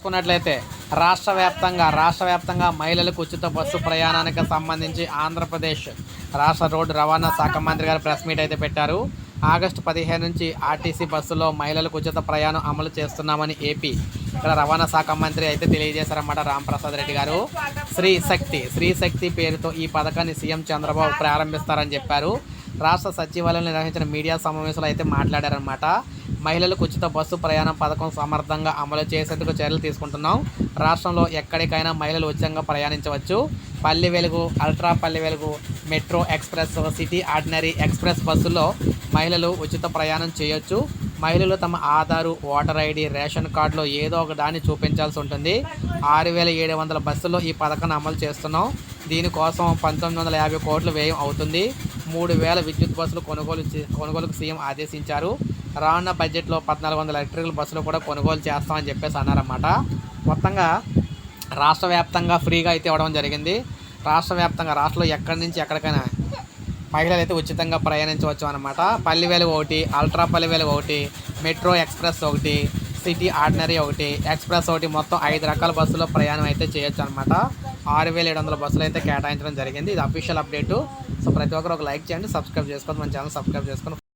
చూసుకున్నట్లయితే రాష్ట్ర వ్యాప్తంగా రాష్ట్ర వ్యాప్తంగా మహిళలకు ఉచిత బస్సు ప్రయాణానికి సంబంధించి ఆంధ్రప్రదేశ్ రాష్ట్ర రోడ్డు రవాణా శాఖ మంత్రి గారు ప్రెస్ మీట్ అయితే పెట్టారు. ఆగస్టు పదిహేను నుంచి ఆర్టీసీ బస్సులో మహిళలకు ఉచిత ప్రయాణం అమలు చేస్తున్నామని ఏపీ ఇక్కడ రవాణా శాఖ మంత్రి అయితే తెలియజేశారన్నమాట రాంప్రసాద్ రెడ్డి గారు. శ్రీ శక్తి శ్రీ శక్తి పేరుతో ఈ పథకాన్ని సీఎం చంద్రబాబు ప్రారంభిస్తారని చెప్పారు. రాష్ట్ర సచివాలయంలో నిర్వహించిన మీడియా సమావేశంలో అయితే మాట్లాడారనమాట మహిళలకు ఉచిత బస్సు ప్రయాణం పథకం సమర్థంగా అమలు చేసేందుకు చర్యలు తీసుకుంటున్నాం. రాష్ట్రంలో ఎక్కడికైనా మహిళలు ఉచితంగా ప్రయాణించవచ్చు. పల్లె Velugu ultra Palle Velugu metro express city ordinary express బస్సుల్లో మహిళలు ఉచిత ప్రయాణం చేయొచ్చు. మహిళలు తమ ఆధారు ఓటర్ ఐడి రేషన్ కార్డులో ఏదో ఒక దాన్ని చూపించాల్సి ఉంటుంది. ఆరు వేల ఏడు వందల బస్సుల్లో ఈ పథకాన్ని అమలు చేస్తున్నాం. దీనికోసం పంతొమ్మిది వందల యాభై కోట్లు వ్యయం అవుతుంది. మూడు వేల విద్యుత్ బస్సులు కొనుగోలు కొనుగోలుకు సీఎం ఆదేశించారు. రానున్న బడ్జెట్లో పద్నాలుగు వందల ఎలక్ట్రికల్ బస్సులు కూడా కొనుగోలు చేస్తామని చెప్పేసి అన్నారన్నమాట. మొత్తంగా రాష్ట్ర వ్యాప్తంగా ఫ్రీగా అయితే ఇవ్వడం జరిగింది. రాష్ట్ర వ్యాప్తంగా రాష్ట్రంలో ఎక్కడి నుంచి ఎక్కడికైనా మహిళలు అయితే ఉచితంగా ప్రయాణించవచ్చు అనమాట పల్లివేలు ఒకటి అల్ట్రా పల్లివేలు ఒకటి మెట్రో ఎక్స్ప్రెస్ ఒకటి సిటీ ఆర్డినరీ ఒకటి ఎక్స్ప్రెస్ ఒకటి మొత్తం ఐదు రకాల బస్సులో ప్రయాణం అయితే చేయొచ్చు అనమాట ఆరు వేల ఏడు వందల బస్సులు అయితే కేటాయించడం జరిగింది. ఇది అఫీషియల్ అప్డేటు సో ప్రతి ఒక్కరు ఒక లైక్ చేయండి సబ్స్క్రైబ్ చేసుకోండి మన ఛానల్ సబ్స్క్రైబ్ చేసుకొని